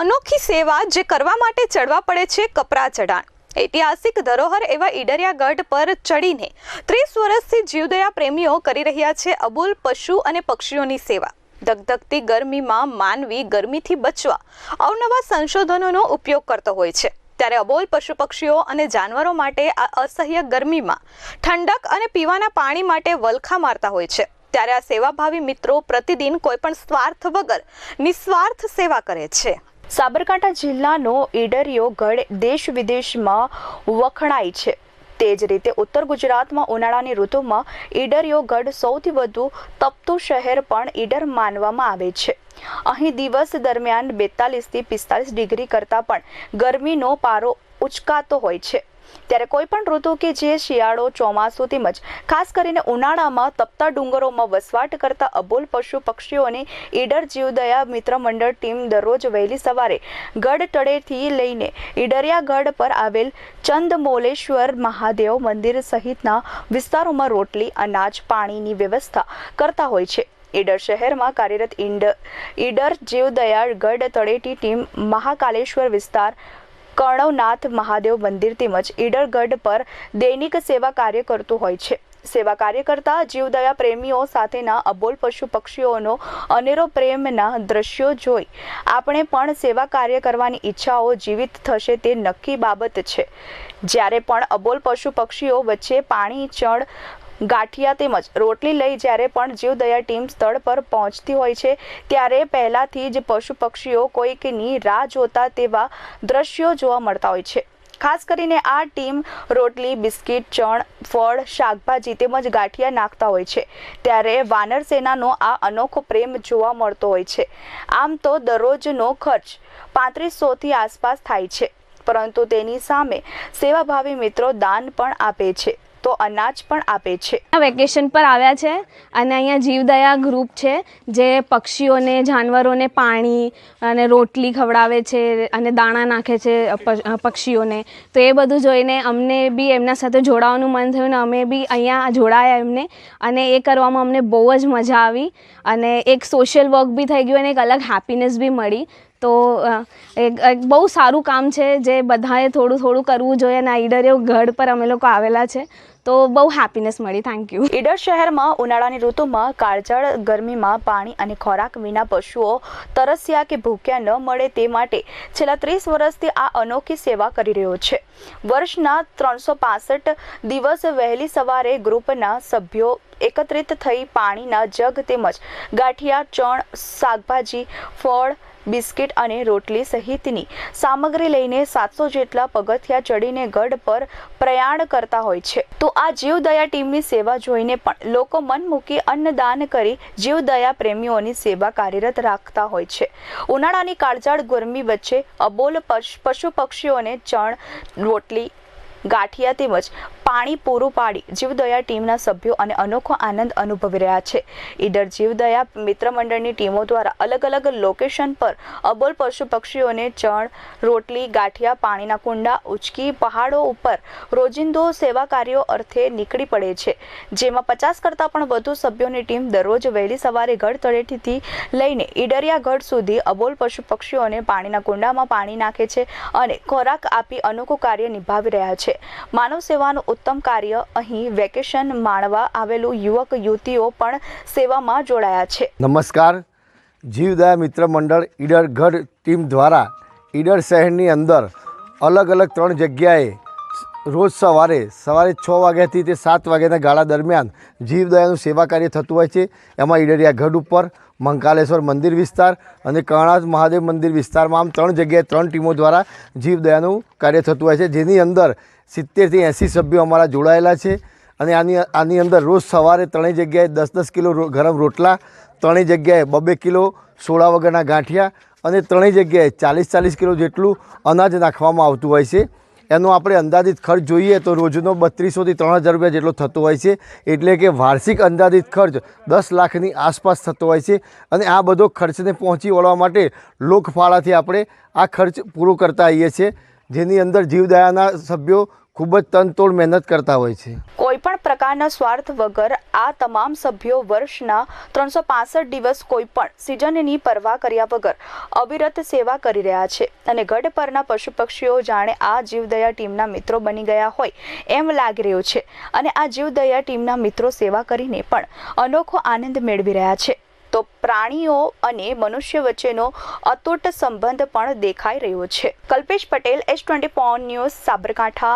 અનોખી સેવા જે કરવા માટે ચડવા પડે છે કપરા ચઢાણ. ઐતિહાસિક ધરોહર એવા ઈડરિયા ગઢ પર ચડીને ત્રીસ વર્ષથી જીવદયા પ્રેમીઓ કરી રહ્યા છે અબુલ પશુ અને પક્ષીઓની સેવા. ધગધગતી ગરમીમાં માનવી ગરમીથી બચવા અવનવા સંશોધનોનો ઉપયોગ કરતો હોય છે. ત્યારે અબોલ પશુ પક્ષીઓ અને જાનવરો માટે આ અસહ્ય ગરમીમાં ઠંડક અને પીવાના પાણી માટે વલખા મારતા હોય છે. ત્યારે આ સેવાભાવી મિત્રો પ્રતિદિન કોઈપણ સ્વાર્થ વગર નિસ્વાર્થ સેવા કરે છે. સાબરકાંઠા જિલ્લાનો ઈડરિયો ગઢ દેશ વિદેશમાં વખણાય છે. તે જ રીતે ઉત્તર ગુજરાતમાં ઉનાળાની ઋતુમાં ઈડરિયો ગઢ સૌથી વધુ તપતું શહેર પણ ઈડર માનવામાં આવે છે. અહીં દિવસ દરમિયાન બેતાલીસથી પિસ્તાલીસ ડિગ્રી કરતાં પણ ગરમીનો પારો ઉચકાતો હોય છે. ત્યારે કોઈ પણ ઋતુ કે જે શિયાળો, ચોમાસું તેમજ ખાસ કરીને ઉનાળામાં તપતા ડુંગરોમાં વસવાટ કરતા અબોલ પશુ પક્ષીઓની ઈડર જીવદયા મિત્ર મંડળ ટીમ દરરોજ વહેલી સવારે ગઢ તળેથી લઈને ઈડરિયા ગઢ પર આવેલ ચંદમોલેશ્વર મહાદેવ મંદિર સહિતના વિસ્તારોમાં રોટલી, અનાજ, પાણીની વ્યવસ્થા કરતા હોય છે. ઈડર શહેરમાં કાર્યરત ઈંડ ઈડર જીવદયા ગઢ તળેટી ટીમ મહાકાલેશ્વર વિસ્તાર કર્ણવનાથ મહાદેવ મંદિર તેમજ ઈડરગઢ પર દૈનિક સેવા કાર્ય કરતું હોય છે. સેવા કાર્ય કરતા જીવદયા પ્રેમીઓ સાથેના અબોલ પશુ પક્ષીઓનો અનેરો પ્રેમના દ્રશ્યો જોઈ. આપણે પણ સેવા કાર્ય કરવાની ઈચ્છાઓ જીવિત થશે તે નક્કી બાબત છે. જ્યારે પણ અબોલ પશુ પક્ષીઓ વચ્ચે પાણી, ચણ ગાંઠિયા તેમજ રોટલી લઈ જ્યારે પણ જીવદયા ટીમ સ્થળ પર પહોંચતી હોય છે, ત્યારે પહેલાથી જ પશુ પક્ષીઓ કોઈકની રાહ જોતા તેવા દ્રશ્યો જોવા મળતા હોય છે. ખાસ કરીને આ ટીમ રોટલી, બિસ્કિટ, ચણ, ફળ, શાકભાજી તેમજ ગાંઠિયા નાખતા હોય છે. ત્યારે વાનર સેનાનો આ અનોખો પ્રેમ જોવા મળતો હોય છે. આમ તો દરરોજનો ખર્ચ પાંત્રીસોથી આસપાસ થાય છે, પરંતુ તેની સામે સેવાભાવી મિત્રો દાન પણ આપે છે. તો અનાજ પણ આપે છે. વેકેશન પર આવ્યા છે અને અહીંયા જીવદયા ગ્રુપ છે, જે પક્ષીઓને, જાનવરોને પાણી અને રોટલી ખવડાવે છે અને દાણા નાખે છે પક્ષીઓને. તો એ બધું જોઈને અમને બી એમના સાથે જોડાવાનું મન થયું ને અમે બી અહીંયા જોડાયા એમને. અને એ કરવામાં અમને બહુ જ મજા આવી અને એક સોશિયલ વર્ક બી થઈ ગયું અને એક અલગ હેપીનેસ બી મળી. તો એક બહુ સારું કામ છે જે બધાએ થોડું થોડું કરવું જોઈએ અને ઈડરે ગઢ પર અમે લોકો આવેલા છે. તો બહુ હેપીનેસ મળી. થેન્ક યુ ઈડર શહેરમાં ઉનાળાની ઋતુમાં કાળઝાળ ગરમીમાં પાણી અને ખોરાક વિના પશુઓ તરસ્યા કે ભૂખ્યા ન મળે તે માટે છેલ્લા ત્રીસ વર્ષથી આ અનોખી સેવા કરી રહ્યો છે. વર્ષના ત્રણસો દિવસ વહેલી સવારે ગ્રુપના સભ્યો એકત્રિત થઈ પાણીના જગ તેમજ ગાંઠિયા, ચણ, શાકભાજી, ફળ બિસ્કિટ અને રોટલી સહિતની સામગ્રી લઈને સાતસો જેટલા પગથિયા ચડીને ગઢ પર પ્રયાણ કરતા હોય છે. તો આ જીવદયા ટીમની સેવા જોઈને પણ લોકો મન મૂકી અન્નદાન કરી જીવદયા પ્રેમીઓની સેવા કાર્યરત રાખતા હોય છે. ઉનાળાની કાળજાળ ગરમી વચ્ચે અબોલ પશ- પક્ષીઓને ચણ, રોટલી ગાંઠિયા તેમજ પાણી પૂરું પાડી જીવદયા ટીમના સભ્યો અને અનોખો આનંદ અનુભવી રહ્યા છે. ઈડર જીવદયા મિત્ર મંડળની ટીમો દ્વારા અલગ અલગ લોકેશન પર અબોલ પશુ પક્ષીઓને ચણ, રોટલી, ગાંઠિયા, પાણીના કુંડા, ઉચકી પહાડો ઉપર રોજિંદો સેવા કાર્યો અર્થે નીકળી પડે છે. જેમાં પચાસ કરતાં પણ વધુ સભ્યોની ટીમ દરરોજ વહેલી સવારે ગઢ તળેટીથી લઈને ઈડરિયા ગઢ સુધી અબોલ પશુ પક્ષીઓને પાણીના કુંડામાં પાણી નાખે છે અને ખોરાક આપી અનોખું કાર્ય નિભાવી રહ્યા છે. માનવ સેવાનું ઉત્તમ કાર્ય. અહીં વેકેશન માણવા આવેલું યુવક, યુવતીઓ પણ સેવામાં જોડાયા છે. નમસ્કાર. જીવદયા મિત્ર મંડળ ઈડર ગઢ ટીમ દ્વારા ઈડર શહેરની અંદર અલગ અલગ ત્રણ જગ્યાએ રોજ સવારે સવારે છ વાગ્યાથી તે સાત વાગ્યાના ગાળા દરમિયાન જીવદયાનું સેવા કાર્ય થતું હોય છે. એમાં ઈડરિયા ગઢ ઉપર મંકાલેશ્વર મંદિર વિસ્તાર અને કર્ણાથ મહાદેવ મંદિર વિસ્તારમાં આમ ત્રણ જગ્યાએ ત્રણ ટીમો દ્વારા જીવદયાનું કાર્ય થતું હોય છે. જેની અંદર સિત્તેરથી એંસી સભ્યો અમારા જોડાયેલા છે. અને આની આની અંદર રોજ સવારે ત્રણેય જગ્યાએ દસ દસ કિલો ગરમ રોટલા, ત્રણેય જગ્યાએ બબે કિલો સોડા વગરના ગાંઠિયા અને ત્રણેય જગ્યાએ ચાલીસ ચાલીસ કિલો જેટલું અનાજ નાખવામાં આવતું હોય છે. એનો આપણે અંદાજિત ખર્ચ જોઈએ તો રોજનો બત્રીસોથી ત્રણ હજાર રૂપિયા જેટલો થતો હોય છે. એટલે કે વાર્ષિક અંદાજિત ખર્ચ દસ લાખની આસપાસ થતો હોય છે. અને આ બધો ખર્ચને પહોંચી વળવા માટે લોકફાળાથી આપણે આ ખર્ચ પૂરો કરતા આવીએ છીએ. જેની અંદર જીવદયાના સભ્યો ખૂબ જ તનતોડ મહેનત કરતા હોય છે. કોઈ પણ પ્રકારના સ્વાર્થ વગર આ તમામ સભ્યો વર્ષના ત્રણસો પાસઠ દિવસ કોઈ પણ સિઝનની પરવા કર્યા વગર અવિરત સેવા કરી રહ્યા છે અને ગઢ પરના પશુ પક્ષીઓ જાણે આ જીવદયા ટીમના મિત્રો બની ગયા હોય એમ લાગી રહ્યું છે. અને આ જીવદયા ટીમના મિત્રો સેવા કરીને પણ અનોખો આનંદ મેળવી રહ્યા છે. તો પ્રાણીઓ અને મનુષ્ય વચ્ચેનો અતૂટ સંબંધ પણ દેખાઈ રહ્યો છે. Kalpesh Patel S twenty news Sabarkantha.